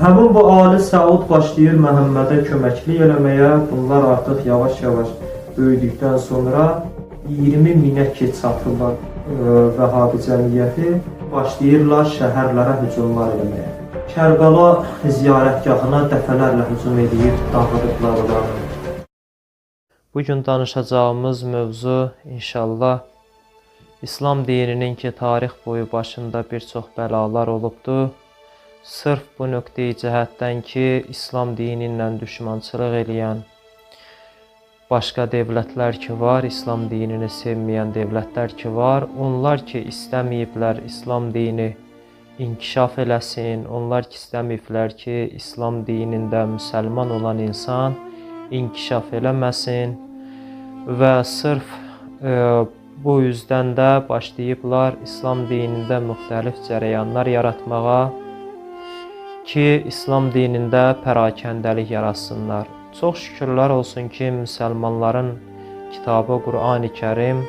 Həmin bu Ali Səud başlayır Məhəmmədə köməklik eləməyə. Bunlar artıq yavaş-yavaş böyüdükdən sonra 20 minə ki çatırlar e, Vəhabi cəmiyyəti başlayırlar şəhərlərə hücumlar eləməyə. Kərbəla ziyarətgahına dəfələrlə hücum edib dağıdıblar oranı. Bu gün danışacağımız mövzu inşallah İslam dininin ki tarix boyu başında bir çox bəlalar olubdu. Sırf bu nöqteyi cəhətdən ki, İslam dini ilə düşmançılıq eləyən başqa dövlətlər ki var, İslam dinini sevməyən dövlətlər ki var, onlar ki istəməyiblər İslam dini inkişaf eləsin, onlar ki istəməyiblər ki, İslam dinində müsəlman olan insan inkişaf eləməsin və sırf e, bu üzdən də başlayıblar İslam dinində müxtəlif cərəyanlar yaratmağa ki, İslam dinində pərakəndəlik yaratsınlar. Çox şükürlər olsun ki, müsəlmanların kitabı Qurani-Kərim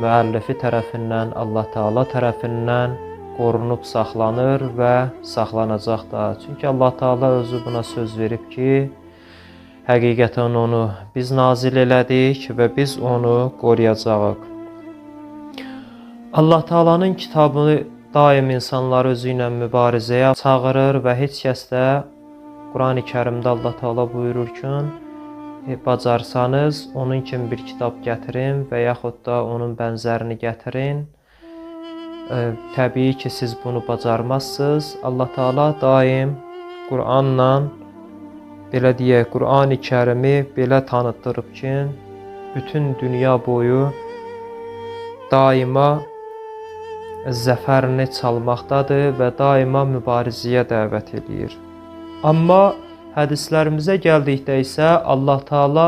müəllifi tərəfindən, Allah Taala tərəfindən qorunub saxlanır və saxlanacaq da. Çünki Allah Taala özü buna söz verib ki, həqiqətən onu biz nazil elədik və biz onu qoruyacağıq. Allah Taala'nın kitabını daim insanları özü ilə mübarizəyə çağırır və heç kəs də Qurani-Kərimdə Allah Taala buyurur ki, bacarsanız onun kimi bir kitab gətirin və yaxud da onun bənzərini gətirin. E, təbii ki, siz bunu bacarmazsınız. Allah Taala daim Qur'anla belə deyək, Qurani-Kərimi belə tanıtdırıb ki, bütün dünya boyu daima zəfərini çalmaqdadır və daima mübarizəyə dəvət eləyir. Amma hədislərimizə gəldikdə isə Allah Taala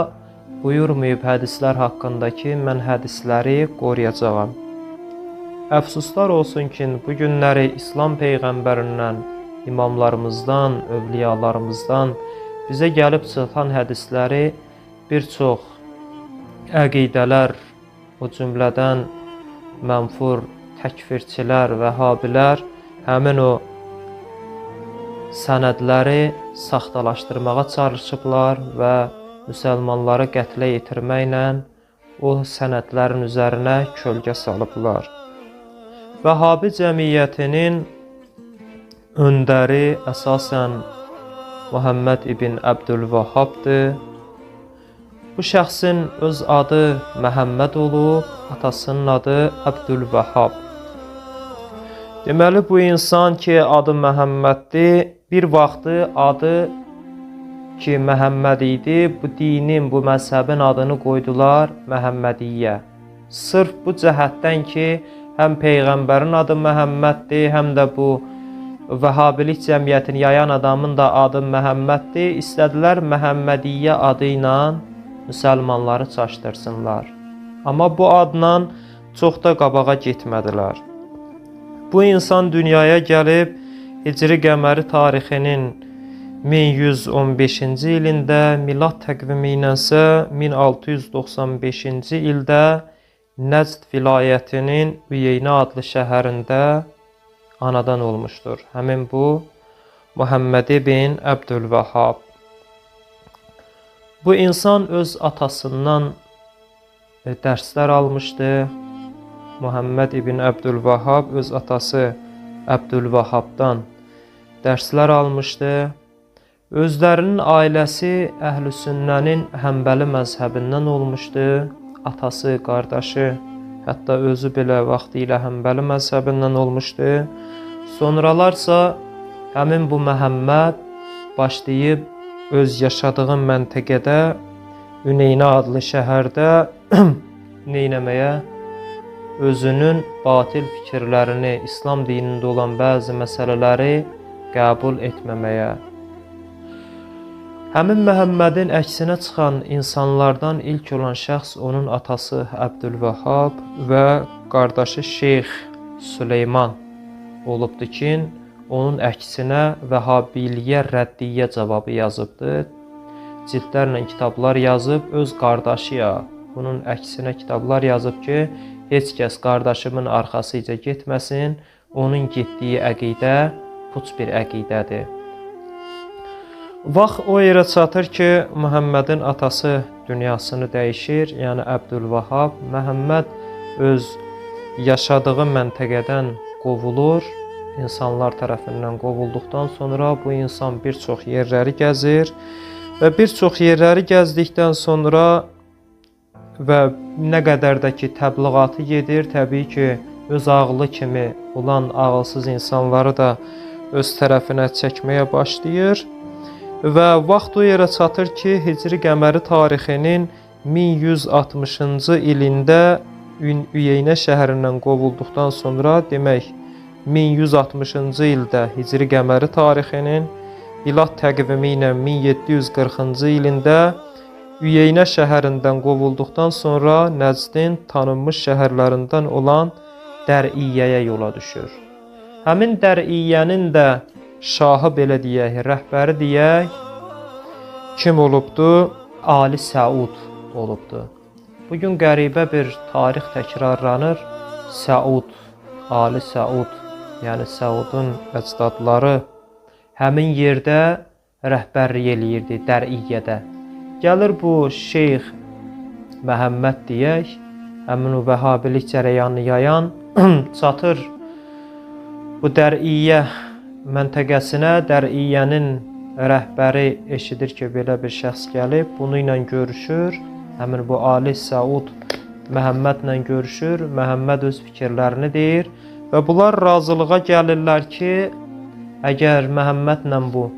buyurmayıb hədislər haqqında ki, mən hədisləri qoruyacağam. Əfsuslar olsun ki, bu günləri İslam peyğəmbərindən, imamlarımızdan, övliyalarımızdan bizə gəlib çatan hədisləri bir çox əqidələr, o cümlədən mənfur təkfirçilər, vəhabilər həmin o sənədləri saxtalaşdırmağa çalışıblar və müsəlmanları qətlə yetirməklə o sənədlərin üzərinə kölgə salıblar. Vəhabi cəmiyyətinin öndəri əsasən Muhammed ibn Əbdülvahhabdır. Bu şəxsin öz adı Məhəmməd olub, atasının adı Əbdülvəhhab. Deməli bu insan ki, adı Məhəmməddir, bir vaxtı adı ki, Məhəmməd idi, bu dinin, bu məzhəbin adını qoydular Məhəmmədiyyə. Sırf bu cəhətdən ki, həm peyğəmbərin adı Məhəmməddir, həm də bu Vəhhabilik cəmiyyətini yayan adamın da adı Məhəmməddir. İstədilər Məhəmmədiyyə adı ilə müsəlmanları çaşdırsınlar. Amma bu adla çox da qabağa getmədilər. Bu insan dünyaya gəlib Hicri qəməri tarixinin 1115-ci ilində, milad təqvimi ilə isə 1695-ci ildə Nəcd vilayətinin Üyeynə adlı şəhərində anadan olmuşdur. Həmin bu Muhammed ibn Əbdülvəhhab. Bu insan öz atasından e, dərslər almışdı. Muhammed ibn Əbdülvahhab öz atası Əbdülvahhabdan dərslər almışdı. Özlərinin ailəsi Əhlüsünnənin Həmbəli məzhəbindən olmuşdu. Atası, qardaşı, hətta özü belə vaxtilə Həmbəli məzhəbindən olmuşdu. Sonralarsa həmin bu Məhəmməd başlayıb öz yaşadığı məntəqədə Üneynə adlı şəhərdə neynəməyə özünün batil fikirlərini, İslam dinində olan bəzi məsələləri qəbul etməməyə. Həmin Məhəmmədin əksinə çıxan insanlardan ilk olan şəxs onun atası Əbdülvəhhab və qardaşı Şeyx Süleyman olubdu ki, onun əksinə Vəhabiliyə rəddiyyə cavabı yazıbdı. Cildlərlə kitablar yazıb öz qardaşıya bunun əksinə kitablar yazıb ki, Heç kəs qardaşımın arxasıca getməsin. Onun getdiyi əqidə puç bir əqidədir. Vaxt o yerə çatır ki, Məhəmmədin atası dünyasını dəyişir, yəni Əbdülvahhab. Məhəmməd öz yaşadığı məntəqədən qovulur. İnsanlar tərəfindən qovulduqdan sonra bu insan bir çox yerləri gəzir və bir çox yerləri gəzdikdən sonra və nə qədər də ki təbliğatı gedir, təbii ki, öz ağlı kimi olan ağılsız insanları da öz tərəfinə çəkməyə başlayır və vaxt o yerə çatır ki, Hicri qəməri tarixinin 1160-cı ilində Üyeynə şəhərindən qovulduqdan sonra, demək 1160-cı ildə Hicri qəməri tarixinin ilad təqvimi ilə 1740-cı ilində Üyeynə şəhərindən qovulduqdan sonra Nəcdin tanınmış şəhərlərindən olan Dəriyyəyə yola düşür. Həmin Dəriyyənin də şahı belə deyək, rəhbəri deyək, kim olubdu? Ali Səud olubdu. Bu gün qəribə bir tarix təkrarlanır. Səud, Ali Səud, yəni Səudun əcdadları həmin yerdə rəhbərlik eləyirdi Dəriyyədə. Gəlir bu Şeyx Məhəmməd deyək, həmin o Vəhhabilik cərəyanını yayan çatır bu Dəriyyə məntəqəsinə, Dəriyyənin rəhbəri eşidir ki, belə bir şəxs gəlib, bunu ilə görüşür. Həmin bu Ali Səud Məhəmmədlə görüşür. Məhəmməd öz fikirlərini deyir və bunlar razılığa gəlirlər ki, əgər Məhəmmədlə bu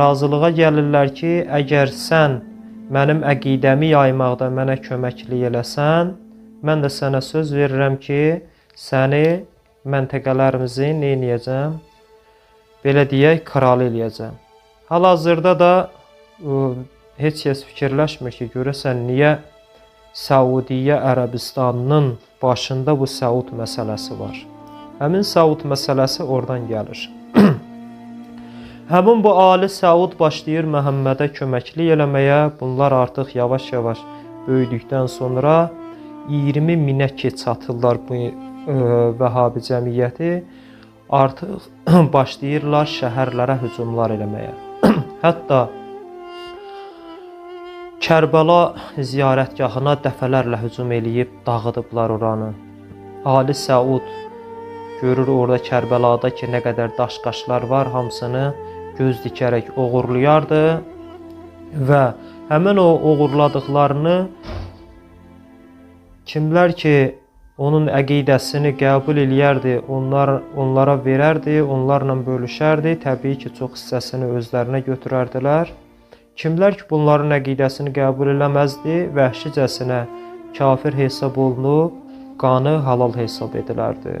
razılığa gəlirlər ki, əgər sən mənim əqidəmi yaymaqda mənə köməklik eləsən, mən də sənə söz verirəm ki, səni məntəqələrimizi nə edəcəm? Belə deyək, kral eləyəcəm. Hal-hazırda da heç kəs fikirləşmir ki, görəsən niyə Səudiyyə Ərəbistanının başında bu Səud məsələsi var. Həmin Səud məsələsi oradan gəlir. Həmin bu Ali Səud başlayır Məhəmmədə köməklik eləməyə. Bunlar artıq yavaş-yavaş böyüdükdən sonra 20 minə ki çatırlar bu ə, Vəhabi cəmiyyəti. Artıq başlayırlar şəhərlərə hücumlar eləməyə. Hətta Kərbəla ziyarətgahına dəfələrlə hücum eləyib dağıdıblar oranı. Ali Səud görür orada Kərbəlada ki, nə qədər daş-qaşlar var, hamısını göz dikərək oğurlayardı və həmin o oğurladıqlarını kimlər ki onun əqidəsini qəbul eləyərdi, onlar onlara verərdi, onlarla bölüşərdi. Təbii ki, çox hissəsini özlərinə götürərdilər. Kimlər ki bunların əqidəsini qəbul eləməzdi, vəhşicəsinə kafir hesab olunub, qanı halal hesab edilərdi.